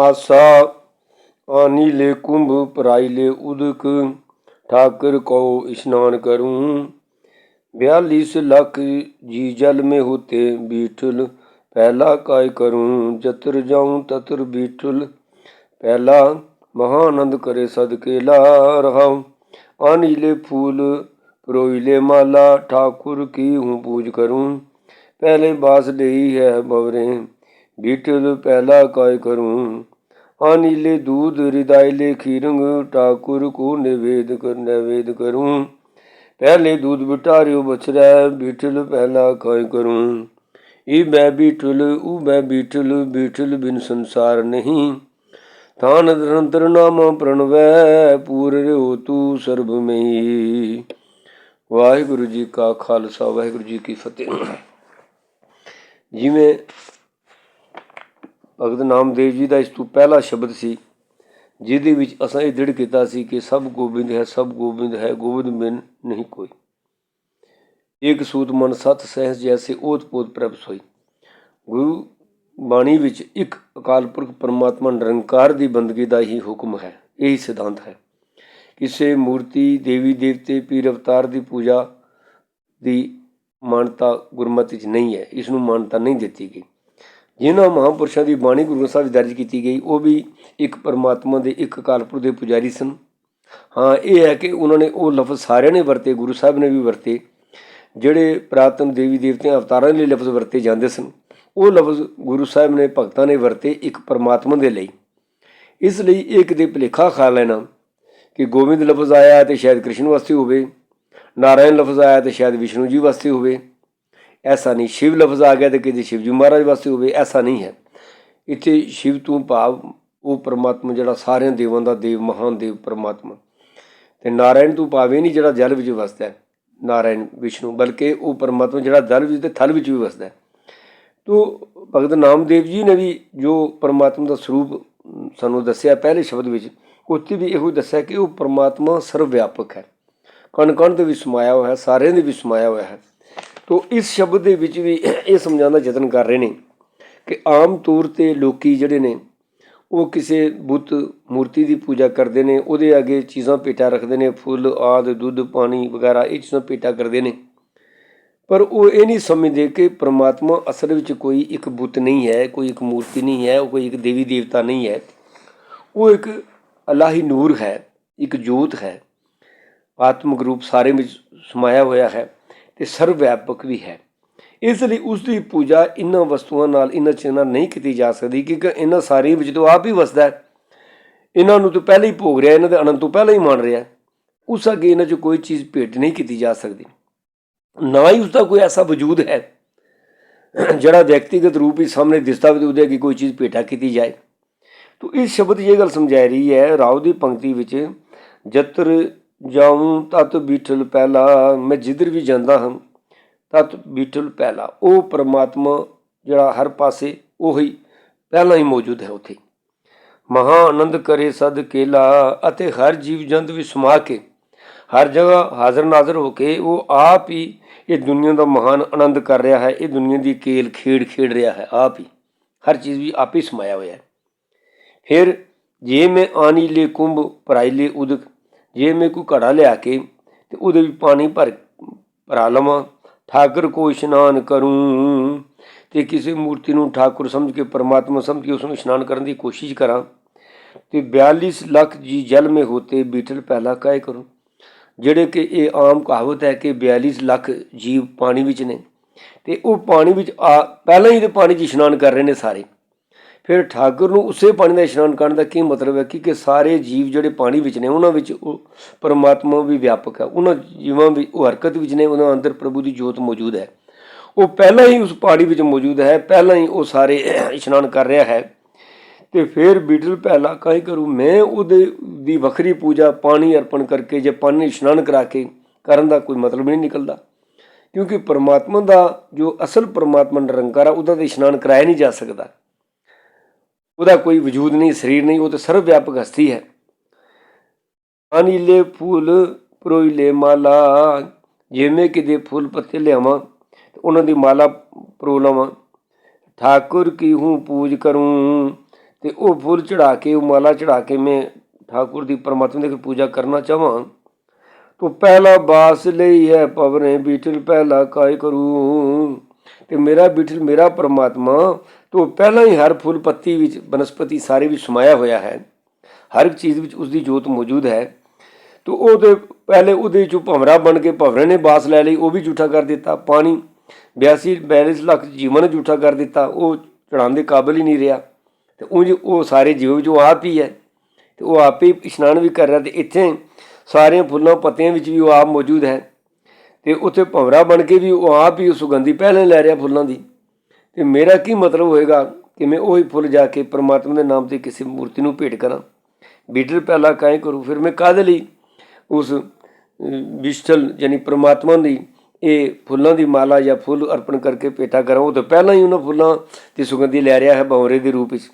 ਆਸਾ ਆਨੀ ਲੈ ਕੁੰਭ ਪਰਾਈ ਲੈ ਉਦਕ ਠਾਕਰ ਕੋ ਇਸ਼ਨਾਨ ਕਰੂੰ बयालीस लाख जी जल में होते बीठल पहला काय करूं जतर जाऊं ततर बीठल पहला महानंद करे सदकेला रहा आनीले फूल परोईले माला ठाकुर की हूँ पूज करूं पहले बास डई है बवरे ગીટલ પહેલા કાય કરું અનિલે દૂધ હૃદયલે ખીરંગ ઠાકુર કો નિવેદ કર નૈવેદ કરું પહેલે દૂધ બટાર્યો બછરા બીઠલ પહેલા કાય કરું ઈ મેં બીઠલ ઉ મેં બીઠલ બીઠલ બિન સંસાર નહીં ਥਾਨ ਨਿਰੰਤਰ ਨਾਮ ਪ੍ਰਣਵੈ ਪੂਰਿਓ ਤੂ ਸਰਬ ਮਈ ਵਾਹਿਗੁਰੂ ਜੀ ਕਾ ਖਾਲਸਾ ਵਾਹਿਗੁਰੂ ਜੀ ਕੀ ਫਤਿਹ ਜਿਵੇਂ ਭਗਤ ਨਾਮਦੇਵ ਜੀ ਦਾ ਇਸ ਤੋਂ ਪਹਿਲਾ ਸ਼ਬਦ ਸੀ, ਜਿਹਦੇ ਵਿੱਚ ਅਸਾਂ ਇਹ ਦ੍ਰਿੜ ਕੀਤਾ ਸੀ ਕਿ ਸਭ ਗੋਬਿੰਦ ਹੈ, ਸਭ ਗੋਬਿੰਦ ਹੈ, ਗੋਬਿੰਦ ਬਿਨ ਨਹੀਂ ਕੋਈ। ਏਕ ਸੂਤ ਮਨ ਸਤ ਸਹਿਸ ਜੈਸੇ ਓਤ ਪੋਤ ਪ੍ਰਭ ਗੁਰੂ ਬਾਣੀ ਵਿੱਚ ਇੱਕ ਅਕਾਲ ਪੁਰਖ ਪਰਮਾਤਮਾ ਨਿਰੰਕਾਰ ਦੀ ਬੰਦਗੀ ਦਾ ਹੀ ਹੁਕਮ ਹੈ, ਇਹੀ ਸਿਧਾਂਤ ਹੈ। ਕਿਸੇ ਮੂਰਤੀ, ਦੇਵੀ, ਦੇਵਤੇ, ਪੀਰ, ਅਵਤਾਰ ਦੀ ਪੂਜਾ ਦੀ ਮਾਨਤਾ ਗੁਰਮਤਿ 'ਚ ਨਹੀਂ ਹੈ, ਇਸ ਨੂੰ ਮਾਨਤਾ ਨਹੀਂ ਦਿੱਤੀ ਗਈ। ਜਿਨ੍ਹਾਂ ਮਹਾਂਪੁਰਸ਼ਾਂ ਦੀ ਬਾਣੀ ਗੁਰੂ ਗ੍ਰੰਥ ਸਾਹਿਬ ਵਿੱਚ ਦਰਜ ਕੀਤੀ ਗਈ, ਉਹ ਵੀ ਇੱਕ ਪਰਮਾਤਮਾ ਦੇ ਇੱਕ ਕਾਲਪੁਰ ਦੇ ਪੁਜਾਰੀ ਸਨ। ਹਾਂ, ਇਹ ਹੈ ਕਿ ਉਹਨਾਂ ਨੇ ਉਹ ਲਫ਼ਜ਼ ਸਾਰਿਆਂ ਨੇ ਵਰਤੇ, ਗੁਰੂ ਸਾਹਿਬ ਨੇ ਵੀ ਵਰਤੇ, ਜਿਹੜੇ ਪ੍ਰਾਤਨ ਦੇਵੀ ਦੇਵਤਿਆਂ ਅਵਤਾਰਾਂ ਲਈ ਲਫ਼ਜ਼ ਵਰਤੇ ਜਾਂਦੇ ਸਨ। ਉਹ ਲਫ਼ਜ਼ ਗੁਰੂ ਸਾਹਿਬ ਨੇ ਭਗਤਾਂ ਨੇ ਵਰਤੇ ਇੱਕ ਪਰਮਾਤਮਾ ਦੇ ਲਈ। ਇਸ ਲਈ ਇਹ ਕਿਤੇ ਭੁਲੇਖਾ ਖਾ ਲੈਣਾ ਕਿ ਗੋਬਿੰਦ ਲਫ਼ਜ਼ ਆਇਆ ਤੇ ਸ਼ਾਇਦ ਕ੍ਰਿਸ਼ਨ ਵਾਸਤੇ ਹੋਵੇ, ਨਾਰਾਇਣ ਲਫ਼ਜ਼ ਆਇਆ ਤੇ ਸ਼ਾਇਦ ਵਿਸ਼ਨੂੰ ਜੀ ਵਾਸਤੇ ਹੋਵੇ। ਐਸਾ ਨਹੀਂ ਸ਼ਿਵ ਲਫ਼ਜ਼ ਆ ਗਿਆ ਤੇ ਕਿਤੇ ਸ਼ਿਵਜੀ ਮਹਾਰਾਜ ਵਾਸਤੇ ਹੋਵੇ ਐਸਾ ਨਹੀਂ ਹੈ ਇੱਥੇ ਸ਼ਿਵ ਤੋਂ ਭਾਵ ਉਹ ਪਰਮਾਤਮਾ ਜਿਹੜਾ ਸਾਰਿਆਂ ਦੇਵਾਂ ਦਾ ਦੇਵ ਮਹਾਨ ਦੇਵ ਪਰਮਾਤਮਾ ਤੇ ਨਾਰਾਇਣ ਤੋਂ ਭਾਵੇਂ ਨਹੀਂ ਜਿਹੜਾ ਜਲ ਵਿੱਚ ਵਸਦਾ ਹੈ ਨਾਰਾਇਣ ਵਿਸ਼ਨੂੰ ਬਲਕਿ ਉਹ ਪਰਮਾਤਮਾ ਜਿਹੜਾ ਜਲ ਵਿੱਚ ਤੇ ਥਲ ਵਿੱਚ ਵੀ ਵਸਦਾ ਹੈ ਤੋ ਭਗਤ ਨਾਮਦੇਵ ਜੀ ਨੇ ਵੀ ਜੋ ਪਰਮਾਤਮਾ ਦਾ ਸਰੂਪ ਸਾਨੂੰ ਦੱਸਿਆ ਪਹਿਲੇ ਸ਼ਬਦ ਵਿੱਚ ਉੱਥੇ ਵੀ ਇਹੋ ਦੱਸਿਆ ਕਿ ਉਹ ਪਰਮਾਤਮਾ ਸਰਵ ਵਿਆਪਕ ਹੈ ਕਣ ਕਣ ਦੇ ਵਿੱਚ ਸਮਾਇਆ ਹੋਇਆ ਹੈ ਸਾਰਿਆਂ ਦੇ ਵਿੱਚ ਸਮਾਇਆ ਹੋਇਆ ਹੈ ਤੋ ਇਸ ਸ਼ਬਦ ਦੇ ਵਿੱਚ ਵੀ ਇਹ ਸਮਝਾਉਣ ਦਾ ਯਤਨ ਕਰ ਰਹੇ ਨੇ ਕਿ ਆਮ ਤੌਰ ਤੇ ਲੋਕੀ ਜਿਹੜੇ ਨੇ, ਉਹ ਕਿਸੇ ਬੁੱਤ ਮੂਰਤੀ ਦੀ ਪੂਜਾ ਕਰਦੇ ਨੇ, ਉਹਦੇ ਅੱਗੇ ਚੀਜ਼ਾਂ ਪੇਟਾ ਰੱਖਦੇ ਨੇ, ਫੁੱਲ, ਆਦ, ਦੁੱਧ, ਪਾਣੀ ਵਗੈਰਾ, ਇਹ ਚੀਜ਼ਾਂ ਪੇਟਾ ਕਰਦੇ ਨੇ। ਪਰ ਉਹ ਇਹ ਨਹੀਂ ਸਮਝਦੇ ਕਿ ਪ੍ਰਮਾਤਮਾ ਅਸਲ ਵਿੱਚ ਕੋਈ ਇੱਕ ਬੁੱਤ ਨਹੀਂ ਹੈ, ਕੋਈ ਇੱਕ ਮੂਰਤੀ ਨਹੀਂ ਹੈ, ਉਹ ਕੋਈ ਇੱਕ ਦੇਵੀ ਦੇਵਤਾ ਨਹੀਂ ਹੈ। ਉਹ ਇੱਕ ਅਲਾਹੀ ਨੂਰ ਹੈ, ਇੱਕ ਜੋਤ ਹੈ, ਆਤਮਿਕ ਰੂਪ ਸਾਰੇ ਵਿੱਚ ਸਮਾਇਆ ਹੋਇਆ ਹੈ। ਤੇ ਸਰਵ ਵਿਆਪਕ ਵੀ ਹੈ। ਇਸ ਲਈ ਉਸ ਦੀ ਪੂਜਾ ਇਨ੍ਹਾਂ ਵਸਤੂਆਂ ਨਾਲ ਇਹਨਾਂ ਚੀਜ਼ਾਂ ਨਾਲ ਨਹੀਂ ਕੀਤੀ ਜਾ ਸਕਦੀ ਕਿਉਂਕਿ ਇਹਨਾਂ ਸਾਰੀਆਂ ਵਿੱਚ ਤੋਂ ਆਪ ਹੀ ਵਸਦਾ ਹੈ। ਇਹਨਾਂ ਨੂੰ ਤਾਂ ਪਹਿਲਾਂ ਹੀ ਭੋਗ ਰਿਹਾ ਇਹਨਾਂ ਦੇ ਅਨੰਤ ਤੋਂ ਪਹਿਲਾਂ ਹੀ ਮੰਨ ਰਿਹਾ। ਉਸ ਅੱਗੇ ਇਹਨਾਂ 'ਚ ਕੋਈ ਚੀਜ਼ ਭੇਟ ਨਹੀਂ ਕੀਤੀ ਜਾ ਸਕਦੀ। ਨਾ ਹੀ ਉਸ ਦਾ ਕੋਈ ਐਸਾ ਵਜੂਦ ਹੈ ਜਿਹੜਾ ਵਿਅਕਤੀਗਤ ਰੂਪ ਹੀ ਸਾਹਮਣੇ ਦਿਸਦਾ ਹੋਵੇ ਉਹਦੇ ਅੱਗੇ ਕੋਈ ਚੀਜ਼ ਭੇਟਾ ਕੀਤੀ ਜਾਏ। ਤੋ ਇਸ ਸ਼ਬਦ 'ਚ ਇਹ ਗੱਲ ਸਮਝਾਈ ਰਹੀ ਹੈ ਰਾਉ ਦੀ ਪੰਕਤੀ ਵਿੱਚ ਜਤਰ ਜਾਉਂ ਤਤ ਬੀਠਲ ਪਹਿਲਾ ਮੈਂ ਜਿੱਧਰ ਵੀ ਜਾਂਦਾ ਹਾਂ, ਤਤ ਬੀਠਲ ਪਹਿਲਾ ਉਹ ਪਰਮਾਤਮਾ ਜਿਹੜਾ ਹਰ ਪਾਸੇ ਉਹੀ ਪਹਿਲਾਂ ਹੀ ਮੌਜੂਦ ਹੈ ਉੱਥੇ। ਮਹਾ ਆਨੰਦ ਕਰੇ ਸਦ ਕੇਲਾ ਅਤੇ ਹਰ ਜੀਵ ਜੰਤ ਵੀ ਸਮਾ ਕੇ, ਹਰ ਜਗ੍ਹਾ ਹਾਜ਼ਰ ਨਾਜ਼ਰ ਹੋ ਕੇ ਉਹ ਆਪ ਹੀ ਇਹ ਦੁਨੀਆ ਦਾ ਮਹਾਨ ਆਨੰਦ ਕਰ ਰਿਹਾ ਹੈ, ਇਹ ਦੁਨੀਆ ਦੀ ਕੇਲ ਖੇਡ ਖੇਡ ਰਿਹਾ ਹੈ, ਆਪ ਹੀ। ਹਰ ਚੀਜ਼ ਵੀ ਆਪ ਹੀ ਸਮਾਇਆ ਹੋਇਆ ਹੈ। ਫਿਰ ਜੇ ਮੈਂ ਆਨੀ ਲੈ ਕੁੰਭ, ਭਰਾਈ ਲੈ ਉਦਕ ਜੇ ਮੈਂ ਕੋਈ ਘੜਾ ਲਿਆ ਕੇ ਤੇ ਉਹਦੇ ਵਿੱਚ ਪਾਣੀ ਭਰ ਭਰਾ ਲਵਾਂ, ਠਾਕੁਰ ਕੋ ਇਸ਼ਨਾਨ ਕਰੂੰ। ਤੇ ਕਿਸੇ ਮੂਰਤੀ ਨੂੰ ਠਾਕੁਰ ਸਮਝ ਕੇ, ਪਰਮਾਤਮਾ ਸਮਝ ਕੇ ਉਸ ਨੂੰ ਇਸ਼ਨਾਨ ਕਰਨ ਦੀ ਕੋਸ਼ਿਸ਼ ਕਰਾਂ, ਤੇ 42 ਲੱਖ ਜੀ ਜਲ ਮੇ ਹੋਤੇ ਬੀਠਲ ਪਹਿਲਾ ਕਾਇ ਕਰੂੰ। ਜਿਹੜੇ ਕਿ ਇਹ ਆਮ ਕਹਾਵਤ ਹੈ ਕਿ 42 ਲੱਖ ਜੀਵ ਪਾਣੀ ਵਿੱਚ ਨੇ। ਤੇ ਉਹ ਪਾਣੀ ਵਿੱਚ ਆ, ਪਹਿਲਾਂ ਹੀ ਤੇ ਪਾਣੀ 'ਚ ਇਸ਼ਨਾਨ ਕਰ ਰਹੇ ਨੇ ਸਾਰੇ। ਫਿਰ ਠਾਕੁਰ ਨੂੰ ਉਸੇ ਪਾਣੀ ਦਾ ਇਸ਼ਨਾਨ ਕਰਨ ਦਾ ਕੀ ਮਤਲਬ ਹੈ? ਕਿ ਕਿ ਸਾਰੇ ਜੀਵ ਜਿਹੜੇ ਪਾਣੀ ਵਿੱਚ ਨੇ, ਉਹਨਾਂ ਵਿੱਚ ਉਹ ਪਰਮਾਤਮਾ ਵੀ ਵਿਆਪਕ ਹੈ। ਉਹਨਾਂ ਜੀਵਾਂ ਵੀ, ਉਹ ਹਰਕਤ ਵਿੱਚ ਨੇ, ਉਹਨਾਂ ਅੰਦਰ ਪ੍ਰਭੂ ਦੀ ਜੋਤ ਮੌਜੂਦ ਹੈ। ਉਹ ਪਹਿਲਾਂ ਹੀ ਉਸ ਪਾਣੀ ਵਿੱਚ ਮੌਜੂਦ ਹੈ, ਪਹਿਲਾਂ ਹੀ ਉਹ ਸਾਰੇ ਇਸ਼ਨਾਨ ਕਰ ਰਿਹਾ ਹੈ। ਤੇ ਫਿਰ ਬੀਟਲ ਪਹਿਲਾ ਕਾਹੀ ਕਰੂ, ਮੈਂ ਉਹਦੇ ਦੀ ਵੱਖਰੀ ਪੂਜਾ, ਪਾਣੀ ਅਰਪਣ ਕਰਕੇ ਜੇ ਪਾਣੀ ਇਸ਼ਨਾਨ ਕਰਾ ਕੇ ਕਰਨ ਦਾ ਕੋਈ ਮਤਲਬ ਨਹੀਂ ਨਿਕਲਦਾ। ਕਿਉਂਕਿ ਪਰਮਾਤਮਾ ਦਾ ਜੋ ਅਸਲ ਪਰਮਾਤਮਾ ਨਿਰੰਕਾਰ ਆ, ਉਹਦਾ ਤੇ ਇਸ਼ਨਾਨ ਕਰਾਇਆ ਨਹੀਂ ਜਾ ਸਕਦਾ। ਉਹਦਾ ਕੋਈ ਵਜੂਦ ਨਹੀਂ, ਸਰੀਰ ਨਹੀਂ, ਉਹ ਤਾਂ ਸਰਵ ਵਿਆਪਕ ਹਸਤੀ ਹੈ। ਅਨੀਲੇ ਫੂਲ, ਪਰੋਈਲੇ ਮਾਲਾ, ਜਿਵੇਂ ਕਿਤੇ ਫੁੱਲ ਪੱਤੇ ਲਿਆਵਾਂ, ਤੇ ਉਹਨਾਂ ਦੀ ਮਾਲਾ ਪਰੋ ਲਵਾਂ। ਠਾਕੁਰ ਕੀ ਹੂੰ ਪੂਜ ਕਰੂੰ, ਤੇ ਉਹ ਫੁੱਲ ਚੜਾ ਕੇ, ਉਹ ਮਾਲਾ ਚੜਾ ਕੇ ਮੈਂ ਠਾਕੁਰ ਦੀ ਪਰਮਾਤਮਾ ਦੀ ਪੂਜਾ ਕਰਨਾ ਚਾਹਾਂ। ਤੋ ਪਹਿਲਾ ਬਾਸ ਲਈ ਹੈ ਪਵਨੇ, ਬੀਟਲ ਪਹਿਲਾ ਕਾਇ ਕਰੂ। ਤੇ ਮੇਰਾ ਬੀਠਲ, ਮੇਰਾ ਪਰਮਾਤਮਾ, ਤੋਂ ਪਹਿਲਾਂ ਹੀ ਹਰ ਫੁੱਲ ਪੱਤੀ ਵਿੱਚ, ਬਨਸਪਤੀ ਸਾਰੇ ਵਿੱਚ ਸਮਾਇਆ ਹੋਇਆ ਹੈ। ਹਰ ਇੱਕ ਚੀਜ਼ ਵਿੱਚ ਉਸ ਦੀ ਜੋਤ ਮੌਜੂਦ ਹੈ। ਤੋ ਉਹਦੇ ਪਹਿਲੇ ਉਹਦੇ ਚੋਂ ਭਵਰਾ ਬਣ ਕੇ ਭਵਰੇ ਨੇ ਬਾਸ ਲੈ ਲਈ, ਉਹ ਵੀ ਝੂਠਾ ਕਰ ਦਿੱਤਾ। ਪਾਣੀ 82 42 ਲੱਖ ਜੀਵਨ ਨੇ ਝੂਠਾ ਕਰ ਦਿੱਤਾ। ਉਹ ਚੜਾਉਣ ਦੇ ਕਾਬਿਲ ਹੀ ਨਹੀਂ ਰਿਹਾ। ਤੇ ਉਂਝ ਉਹ ਸਾਰੇ ਜੀਵ ਵਿੱਚ ਉਹ ਆਪ ਹੀ ਹੈ। ਤੇ ਉਹ ਆਪੇ ਹੀ ਇਸ਼ਨਾਨ ਵੀ ਕਰ ਰਿਹਾ ਤੇ ਇੱਥੇ ਸਾਰੀਆਂ ਫੁੱਲਾਂ ਪੱਤਿਆਂ ਵਿੱਚ ਵੀ ਉਹ ਆਪ ਮੌਜੂਦ ਹੈ। ਤੇ ਉੱਥੇ ਭਵਰਾ ਬਣ ਕੇ ਵੀ ਉਹ ਆਪ ਹੀ ਉਹ ਸੁਗੰਧੀ ਪਹਿਲੇ ਲੈ ਰਿਹਾ ਫੁੱਲਾਂ ਦੀ। ਤੇ ਮੇਰਾ ਕੀ ਮਤਲਬ ਹੋਏਗਾ ਕਿ ਮੈਂ ਉਹੀ ਫੁੱਲ ਜਾ ਕੇ ਪ੍ਰਮਾਤਮਾ ਦੇ ਨਾਮ ਤੇ ਕਿਸੇ ਮੂਰਤੀ ਨੂੰ ਭੇਟ ਕਰਾਂ? ਬੀਟਲ ਪਹਿਲਾ ਕਾਇ ਕਰੂ? ਫਿਰ ਮੈਂ ਕਾਹਦੇ ਲਈ ਉਸ ਵਿਸ਼ਟਲ ਯਾਨੀ ਪ੍ਰਮਾਤਮਾ ਦੀ ਇਹ ਫੁੱਲਾਂ ਦੀ ਮਾਲਾ ਜਾਂ ਫੁੱਲ ਅਰਪਣ ਕਰਕੇ ਭੇਟਾ ਕਰਾਂ? ਉਹ ਤਾਂ ਪਹਿਲਾਂ ਹੀ ਉਹਨਾਂ ਫੁੱਲਾਂ ਦੀ ਸੁਗੰਧੀ ਲੈ ਰਿਹਾ ਹੈ ਬੌਰੇ ਦੇ ਰੂਪ ਵਿੱਚ।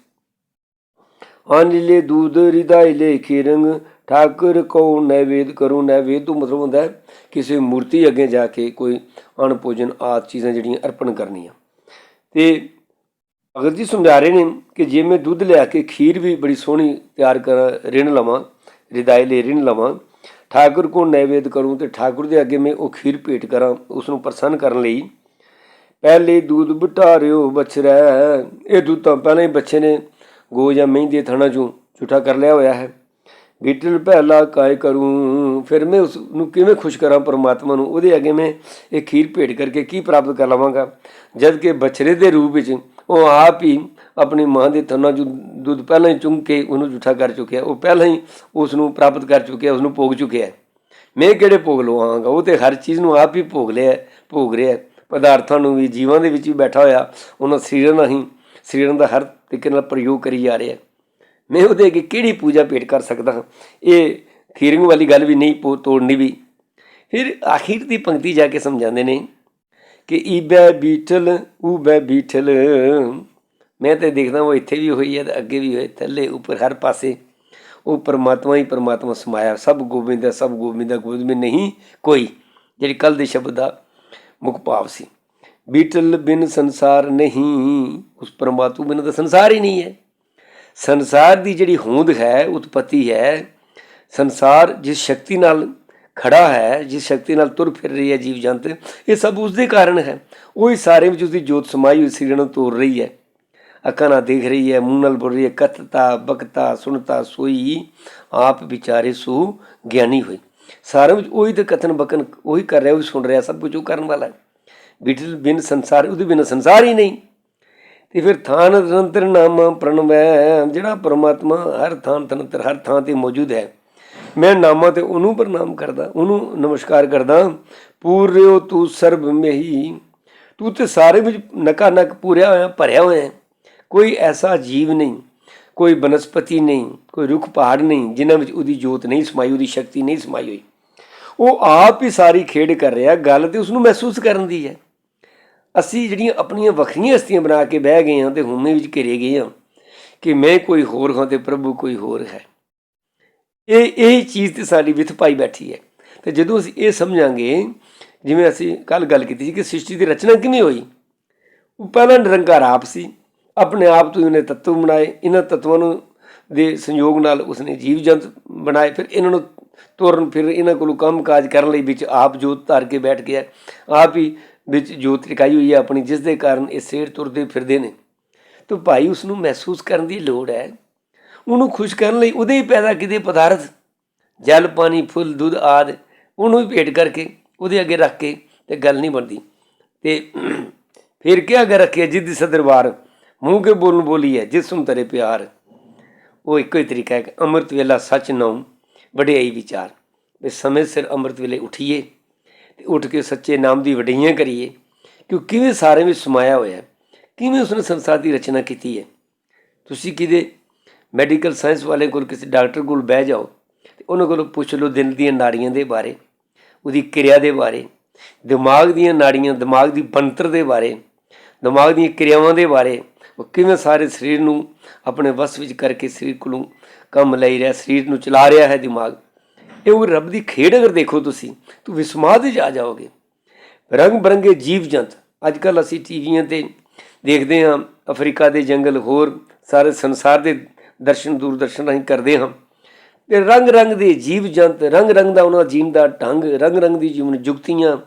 ਅਨਿਲੇ ਦੂਧ ਰਿਦਾਈ ਲੈ ਖੀਰੰਗ ਠਾਕੁਰ ਕੋ ਨੈਵੇਦ ਕਰੂ ਨੈਵੇਦ ਤੋਂ ਮਤਲਬ ਹੁੰਦਾ ਹੈ ਕਿਸੇ ਮੂਰਤੀ ਅੱਗੇ ਜਾ ਕੇ ਕੋਈ ਅਣ ਭੋਜਨ ਆਦ ਚੀਜ਼ਾਂ ਜਿਹੜੀਆਂ ਅਰਪਣ ਕਰਨੀਆਂ। ਤੇ ਭਗਤ ਜੀ ਸਮਝਾ ਰਹੇ ਨੇ ਕਿ ਜੇ ਮੈਂ ਦੁੱਧ ਲਿਆ ਕੇ ਖੀਰ ਵੀ ਬੜੀ ਸੋਹਣੀ ਤਿਆਰ ਕਰਾਂ ਰਿਣ ਲਵਾਂ, ਰਿਦਾਈ ਲੈ ਰਿਣ ਲਵਾਂ, ਠਾਕੁਰ ਕੋ ਨੈਵੇਦ ਕਰੂੰ ਤੇ ਠਾਕੁਰ ਦੇ ਅੱਗੇ ਮੈਂ ਉਹ ਖੀਰ ਭੇਟ ਕਰਾਂ ਉਸ ਨੂੰ ਪ੍ਰਸੰਨ ਕਰਨ ਲਈ, ਪਹਿਲੇ ਦੁੱਧ ਬਟਾਰਿਓ ਬਛੜਾ ਇਹ ਦੁੱਧ ਤਾਂ ਪਹਿਲਾਂ ਹੀ ਬੱਚੇ ਨੇ ਗੋ ਜਾਂ ਮਹੀਂ ਦੇ ਥਣਾ ਚੋਂ ਝੂਠਾ ਕਰ ਲਿਆ ਹੋਇਆ ਹੈ। ਬੀਟਲ ਪਹਿਲਾ ਕਾਇ ਕਰੂੰ? ਫਿਰ ਮੈਂ ਉਸ ਨੂੰ ਕਿਵੇਂ ਖੁਸ਼ ਕਰਾਂ ਪਰਮਾਤਮਾ ਨੂੰ? ਉਹਦੇ ਅੱਗੇ ਮੈਂ ਇਹ ਖੀਰ ਭੇਟ ਕਰਕੇ ਕੀ ਪ੍ਰਾਪਤ ਕਰ ਲਵਾਂਗਾ? ਜਦ ਕਿ ਬਛੜੇ ਦੇ ਰੂਪ ਵਿੱਚ ਉਹ ਆਪ ਹੀ ਆਪਣੀ ਮਾਂ ਦੇ ਥਣਾ ਚੋਂ ਦੁੱਧ ਪਹਿਲਾਂ ਹੀ ਚੁੰਗ ਕੇ ਉਹਨੂੰ ਜੂਠਾ ਕਰ ਚੁੱਕਿਆ। ਉਹ ਪਹਿਲਾਂ ਹੀ ਉਸ ਨੂੰ ਪ੍ਰਾਪਤ ਕਰ ਚੁੱਕਿਆ ਉਸ ਨੂੰ ਭੋਗ ਚੁੱਕਿਆ। ਮੈਂ ਕਿਹੜੇ ਭੋਗ ਲਵਾਂਗਾ? ਉਹ ਤੇ ਹਰ ਚੀਜ਼ ਨੂੰ ਆਪ ਹੀ ਭੋਗ ਲਿਆ, ਭੋਗ ਰਿਹਾ ਪਦਾਰਥਾਂ ਨੂੰ ਵੀ, ਜੀਵਾਂ ਦੇ ਵਿੱਚ ਵੀ ਬੈਠਾ ਹੋਇਆ, ਉਹਨਾਂ ਸਰੀਰਾਂ ਨਾਲ ਹੀ, ਸਰੀਰਾਂ ਦਾ ਹਰ ਤਰੀਕੇ ਨਾਲ ਪ੍ਰਯੋਗ ਕਰੀ ਜਾ ਰਿਹਾ ਮੈਂ ਉਹਦੇ ਅੱਗੇ ਕਿਹੜੀ ਪੂਜਾ ਭੇਟ ਕਰ ਸਕਦਾ ਹਾਂ? ਇਹ ਖੀਰਿੰਗ ਵਾਲੀ ਗੱਲ ਵੀ ਨਹੀਂ, ਪੋ- ਤੋੜਨੀ ਵੀ। ਫਿਰ ਆਖਿਰ ਦੀ ਪੰਕਤੀ ਜਾ ਕੇ ਸਮਝਾਉਂਦੇ ਨੇ ਕਿ ਈਬੈ ਬੀਠਲ ਊਬੈ ਬੀਠਲ। ਮੈਂ ਤੇ ਦੇਖਦਾ ਉਹ ਇੱਥੇ ਵੀ ਹੋਈ ਹੈ ਤੇ ਅੱਗੇ ਵੀ ਹੋਏ, ਥੱਲੇ, ਉੱਪਰ, ਹਰ ਪਾਸੇ। ਉਹ ਪਰਮਾਤਮਾ ਹੀ ਪਰਮਾਤਮਾ ਸਮਾਇਆ, ਸਭ ਗੋਬਿੰਦ ਹੈ, ਸਭ ਗੋਬਿੰਦ ਹੈ, ਗੋਬਿੰਦ ਵਿੱਚ ਨਹੀਂ, ਕੋਈ। ਜਿਹੜੀ ਕੱਲ ਦੇ ਸ਼ਬਦ ਦਾ ਮੁੱਖ ਭਾਵ ਸੀ। ਬੀਟਲ ਬਿਨ ਸੰਸਾਰ ਨਹੀਂ, ਉਸ ਪਰਮਾਤਮਾ ਬਿਨ ਤਾਂ ਸੰਸਾਰ ਹੀ ਨਹੀਂ ਹੈ। ਸੰਸਾਰ ਦੀ ਜਿਹੜੀ ਹੋਂਦ ਹੈ, ਉਤਪਤੀ ਹੈ, ਸੰਸਾਰ ਜਿਸ ਸ਼ਕਤੀ ਨਾਲ ਖੜਾ ਹੈ, ਜਿਸ ਸ਼ਕਤੀ ਨਾਲ ਤੁਰ ਫਿਰ ਰਹੀ ਹੈ ਜੀਵ ਜੰਤ, ਇਹ ਸਭ ਉਸ ਦੇ ਕਾਰਨ ਹੈ। ਉਹ ਹੀ ਸਾਰੇ ਵਿੱਚ ਉਸ ਦੀ ਜੋਤ ਸਮਾਈ ਹੋਈ ਸਰੀਰ ਨੂੰ ਤੋੜ ਰਹੀ ਹੈ। ਅੱਖਾਂ ਨਾਲ ਦੇਖ ਰਹੀ ਹੈ, ਮੂੰਹ ਨਾਲ ਬੋਲ ਰਹੀ ਹੈ, ਕਥਤਾ ਬਕਤਾ ਸੁਣਤਾ, ਸੋਈ, ਆਪ ਵਿਚਾਰੇ ਸੋ ਗਿਆਨੀ ਹੋਈ। ਸਾਰਿਆਂ ਵਿੱਚ ਉਹੀ ਤੇ ਕਥਨ ਬਕਨ ਉਹੀ ਕਰ ਰਿਹਾ, ਉਹੀ ਸੁਣ ਰਿਹਾ, ਸਭ ਕੁਝ ਉਹ ਕਰਨ ਵਾਲਾ ਹੈ। ਬਿਟਲ ਬਿਨ ਸੰਸਾਰ, ਉਹਦੇ ਬਿਨ ਸੰਸਾਰ ਹੀ ਨਹੀਂ। ਤੇ ਫਿਰ ਥਾਨ ਤੰਤਰ ਨਾਮ ਪ੍ਰਣਵੈ, ਜਿਹੜਾ ਪਰਮਾਤਮਾ ਹਰ ਥਾਨ ਤੰਤਰ ਹਰ ਥਾਂ ਤੇ ਮੌਜੂਦ ਹੈ। ਮੈਂ ਨਾਮਾਂ ਤੇ ਉਹਨੂੰ ਪ੍ਰਣਾਮ ਕਰਦਾ, ਉਹਨੂੰ ਨਮਸਕਾਰ ਕਰਦਾ, ਪੂਰਿਓ ਤੂੰ ਸਰਬ ਮਹੀ, ਤੂੰ ਤੇ ਸਾਰੇ ਵਿੱਚ ਨਕਾ ਨਕ ਪੂਰਿਆ ਹੋਇਆ, ਭਰਿਆ ਹੋਇਆ ਕੋਈ ਐਸਾ ਜੀਵ ਨਹੀਂ, ਕੋਈ ਬਨਸਪਤੀ ਨਹੀਂ, ਕੋਈ ਰੁੱਖ ਪਹਾੜ ਨਹੀਂ, ਜਿਨ੍ਹਾਂ ਵਿੱਚ ਉਹਦੀ ਜੋਤ ਨਹੀਂ ਸਮਾਈ, ਉਹਦੀ ਸ਼ਕਤੀ ਨਹੀਂ ਸਮਾਈ ਹੋਈ। ਉਹ ਆਪ ਹੀ ਸਾਰੀ ਖੇਡ ਕਰ ਰਿਹਾ, ਗੱਲ ਤੇ ਉਸ ਨੂੰ ਮਹਿਸੂਸ ਕਰਨ ਦੀ ਹੈ। ਅਸੀਂ ਜਿਹੜੀਆਂ ਆਪਣੀਆਂ ਵੱਖਰੀਆਂ ਹਸਤੀਆਂ ਬਣਾ ਕੇ ਬਹਿ ਗਏ ਹਾਂ ਤੇ ਹੁਮੇ ਵਿੱਚ ਘਿਰੇ ਗਏ ਹਾਂ ਕਿ ਮੈਂ ਕੋਈ ਹੋਰ ਹਾਂ ਤੇ ਪ੍ਰਭੂ ਕੋਈ ਹੋਰ ਹੈ। ਇਹ ਇਹ ਚੀਜ਼ ਤੇ ਸਾਡੀ ਵਿਥ ਪਾਈ ਬੈਠੀ ਹੈ। ਤੇ ਜਦੋਂ ਅਸੀਂ ਇਹ ਸਮਝਾਂਗੇ, ਜਿਵੇਂ ਅਸੀਂ ਕੱਲ ਗੱਲ ਕੀਤੀ ਸੀ ਕਿ ਸ੍ਰਿਸ਼ਟੀ ਦੀ ਰਚਨਾ ਕਿਵੇਂ ਹੋਈ? ਉਹ ਪਹਿਲਾਂ ਨਿਰੰਕਾਰ ਆਪ ਸੀ, ਆਪਣੇ ਆਪ ਤੋਂ ਹੀ ਉਹਨੇ ਤੱਤਵ ਬਣਾਏ, ਇਹਨਾਂ ਤੱਤਵਾਂ ਨੂੰ ਦੇ ਸੰਯੋਗ ਨਾਲ ਉਸਨੇ ਜੀਵ ਜੰਤ ਬਣਾਏ, ਫਿਰ ਇਹਨਾਂ ਨੂੰ ਤੁਰਨ, ਫਿਰ ਇਹਨਾਂ ਕੋਲੋਂ ਕੰਮ ਕਾਜ ਕਰਨ ਲਈ ਵਿੱਚ ਆਪ ਜੋਤ ਧਾਰ ਕੇ ਬੈਠ ਗਿਆ। ਆਪ ਹੀ ਵਿੱਚ ਜੋਤ ਟਿਕਾਈ ਹੋਈ ਹੈ, ਆਪਣੀ ਜਿਸ ਦੇ ਕਾਰਨ ਇਹ ਸੇਰ ਤੁਰਦੇ ਫਿਰਦੇ ਨੇ। ਤਾਂ ਭਾਈ ਉਸ ਨੂੰ ਮਹਿਸੂਸ ਕਰਨ ਦੀ ਲੋੜ ਹੈ। ਉਹਨੂੰ ਖੁਸ਼ ਕਰਨ ਲਈ ਉਹਦੇ ਹੀ ਪੈਦਾ ਕੀਤੇ ਪਦਾਰਥ, ਜਲ, ਪਾਣੀ, ਫੁੱਲ, ਦੁੱਧ ਆਦ ਉਹਨੂੰ ਵੀ ਭੇਟ ਕਰਕੇ, ਉਹਦੇ ਅੱਗੇ ਰੱਖ ਕੇ ਤੇ ਗੱਲ ਨਹੀਂ ਬਣਦੀ। ਤੇ ਫਿਰ ਕੀ ਅਗਰ ਰੱਖਿਆ? ਜਿੱਦ ਸਦਰਵਾਰ, ਮੂੰਹ ਕੇ ਬੋਲਣ ਬੋਲੀ ਹੈ ਜਿਸਮ ਤਰੇ ਪਿਆਰ। ਉਹ ਇੱਕੋ ਹੀ ਤਰੀਕਾ ਹੈ ਕਿ ਅੰਮ੍ਰਿਤ ਵੇਲਾ ਸੱਚ ਨਾਮ ਵਡਿਆਈ ਵਿਚਾਰ। ਵੀ ਸਮੇਂ ਸਿਰ ਅੰਮ੍ਰਿਤ ਵੇਲੇ ਉਠੀਏ। ਤੇ ਉੱਠ ਕੇ ਸੱਚੇ ਨਾਮ ਦੀ ਵਡਿਆਈਆਂ ਕਰੀਏ। ਕਿ ਕਿਵੇਂ ਸਾਰੇ ਵਿੱਚ ਸਮਾਇਆ ਹੋਇਆ ਹੈ? ਕਿਵੇਂ ਉਸਨੇ ਸੰਸਾਰ ਦੀ ਰਚਨਾ ਕੀਤੀ ਹੈ? ਤੁਸੀਂ ਕਿਤੇ ਮੈਡੀਕਲ ਸਾਇੰਸ ਵਾਲੇ ਕੋਲ ਕਿਸੇ ਡਾਕਟਰ ਕੋਲ ਬਹਿ ਜਾਓ ਤੇ ਉਹਨਾਂ ਕੋਲੋਂ ਪੁੱਛ ਲਓ ਦਿਲ ਦੀਆਂ ਨਾੜੀਆਂ ਦੇ ਬਾਰੇ, ਉਹਦੀ ਕਿਰਿਆ ਦੇ ਬਾਰੇ, ਦਿਮਾਗ ਦੀਆਂ ਨਾੜੀਆਂ, ਦਿਮਾਗ ਦੀ ਬਣਤਰ ਦੇ ਬਾਰੇ, ਦਿਮਾਗ ਦੀਆਂ ਕਿਰਿਆਵਾਂ ਦੇ ਬਾਰੇ, ਉਹ ਕਿਵੇਂ ਸਾਰੇ ਸਰੀਰ ਨੂੰ ਆਪਣੇ ਵਸ ਵਿੱਚ ਕਰਕੇ ਸਰੀਰ ਕੋਲੋਂ ਕੰਮ ਲਈ ਰਿਹਾ, ਸਰੀਰ ਨੂੰ ਚਲਾ ਰਿਹਾ ਹੈ ਦਿਮਾਗ। ਇਹ ਉਹ ਰੱਬ ਦੀ ਖੇਡ ਅਗਰ ਦੇਖੋ ਤੁਸੀਂ, ਤੂੰ ਵਿਸਮਾਦ ਵਿੱਚ ਆ ਜਾਓਗੇ। ਰੰਗ ਬਰੰਗੇ ਜੀਵ ਜੰਤ ਅੱਜ ਕੱਲ ਅਸੀਂ ਟੀਵੀਆਂ ਤੇ ਦੇਖਦੇ ਹਾਂ, ਅਫਰੀਕਾ ਦੇ ਜੰਗਲ ਹੋਰ, ਸਾਰੇ ਸੰਸਾਰ ਦੇ ਦਰਸ਼ਨ ਦੂਰਦਰਸ਼ਨ ਰਾਹੀਂ ਕਰਦੇ ਹਾਂ। ਤੇ ਰੰਗ ਰੰਗ ਦੇ ਜੀਵ ਜੰਤ, ਰੰਗ ਰੰਗ ਦਾ ਉਹਨਾਂ ਦਾ ਜੀਣ ਦਾ ਢੰਗ, ਰੰਗ ਰੰਗ ਦੀ ਜੀਵਨ ਜੁਗਤੀਆਂ,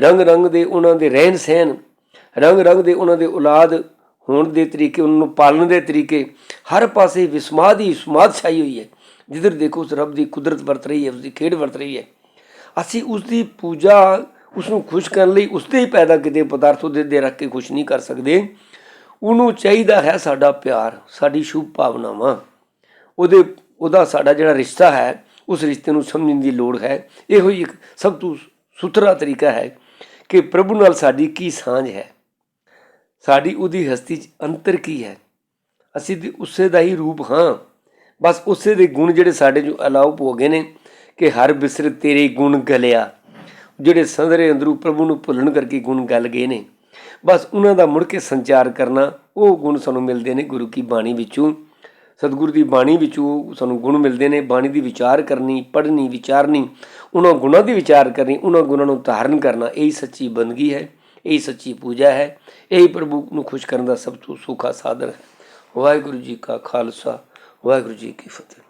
ਰੰਗ ਰੰਗ ਦੇ ਉਹਨਾਂ ਦੇ ਰਹਿਣ ਸਹਿਣ, ਰੰਗ ਰੰਗ ਦੇ ਉਹਨਾਂ ਦੇ ਔਲਾਦ ਹੋਣ ਦੇ ਤਰੀਕੇ, ਉਹਨਾਂ ਨੂੰ ਪਾਲਣ ਦੇ ਤਰੀਕੇ, ਹਰ ਪਾਸੇ ਵਿਸਮਾਦ ਹੀ ਵਿਸਮਾਦ ਛਾਈ ਹੋਈ ਹੈ। ਜਿੱਧਰ ਦੇਖੋ ਉਸ ਰੱਬ ਦੀ ਕੁਦਰਤ ਵਰਤ ਰਹੀ ਹੈ ਉਸ ਦੀ ਖੇਡ ਵਰਤ ਰਹੀ ਹੈ। ਅਸੀਂ ਉਸ ਦੀ ਪੂਜਾ ਉਸ ਨੂੰ ਖੁਸ਼ ਕਰਨ ਲਈ ਉਸ 'ਤੇ ਹੀ ਪੈਦਾ ਕੀਤੇ ਪਦਾਰਥ ਉਹਦੇ ਦੇ ਰੱਖ ਕੇ ਖੁਸ਼ ਨਹੀਂ ਕਰ ਸਕਦੇ। ਉਹਨੂੰ ਚਾਹੀਦਾ ਹੈ ਸਾਡਾ ਪਿਆਰ, ਸਾਡੀ ਸ਼ੁਭ ਭਾਵਨਾਵਾਂ। ਉਹਦੇ, ਉਹਦਾ ਸਾਡਾ ਜਿਹੜਾ ਰਿਸ਼ਤਾ ਹੈ, ਉਸ ਰਿਸ਼ਤੇ ਨੂੰ ਸਮਝਣ ਦੀ ਲੋੜ ਹੈ। ਇਹੋ ਹੀ ਇੱਕ ਸਭ ਤੋਂ ਸੁਥਰਾ ਤਰੀਕਾ ਹੈ ਕਿ ਪ੍ਰਭੂ ਨਾਲ ਸਾਡੀ ਕੀ ਸਾਂਝ ਹੈ। ਸਾਡੀ ਉਹਦੀ ਹਸਤੀ 'ਚ ਅੰਤਰ ਕੀ ਹੈ? ਅਸੀਂ ਤੇ ਉਸੇ ਦਾ ਹੀ ਰੂਪ ਹਾਂ। ਬਸ ਉਸੇ ਦੇ ਗੁਣ ਜਿਹੜੇ ਸਾਡੇ ਜੋ ਅਲਾਪ ਹੋ ਗਏ ਨੇ ਕਿ ਹਰ ਬਿਸਰ ਤੇਰੇ ਗੁਣ ਗਲਿਆ। ਜਿਹੜੇ ਸੰਦਰੇ ਅੰਦਰੂ ਪ੍ਰਭੂ ਨੂੰ ਭੁੱਲਣ ਕਰਕੇ ਗੁਣ ਗਲ ਗਏ ਨੇ। ਬਸ ਉਹਨਾਂ ਦਾ ਮੁੜ ਕੇ ਸੰਚਾਰ ਕਰਨਾ, ਉਹ ਗੁਣ ਸਾਨੂੰ ਮਿਲਦੇ ਨੇ ਗੁਰੂ ਕੀ ਬਾਣੀ ਵਿੱਚੋਂ। ਸਤਿਗੁਰੂ ਦੀ ਬਾਣੀ ਵਿੱਚੋਂ ਸਾਨੂੰ ਗੁਣ ਮਿਲਦੇ ਨੇ, ਬਾਣੀ ਦੀ ਵਿਚਾਰ ਕਰਨੀ, ਪੜ੍ਹਨੀ, ਵਿਚਾਰਨੀ, ਉਹਨਾਂ ਗੁਣਾਂ ਦੀ ਵਿਚਾਰ ਕਰਨੀ, ਉਹਨਾਂ ਗੁਣਾਂ ਨੂੰ ਧਾਰਨ ਕਰਨਾ, ਇਹੀ ਸੱਚੀ ਬੰਦਗੀ ਹੈ, ਇਹੀ ਸੱਚੀ ਪੂਜਾ ਹੈ, ਇਹੀ ਪ੍ਰਭੂ ਨੂੰ ਖੁਸ਼ ਕਰਨ ਦਾ ਸਭ ਤੋਂ ਸੌਖਾ ਸਾਧਨ ਹੈ। ਵਾਹਿਗੁਰੂ ਜੀ ਕਾ ਖਾਲਸਾ ਵਾਹਿਗੁਰੂ ਜੀ ਕੀ ਫਤਿਹ।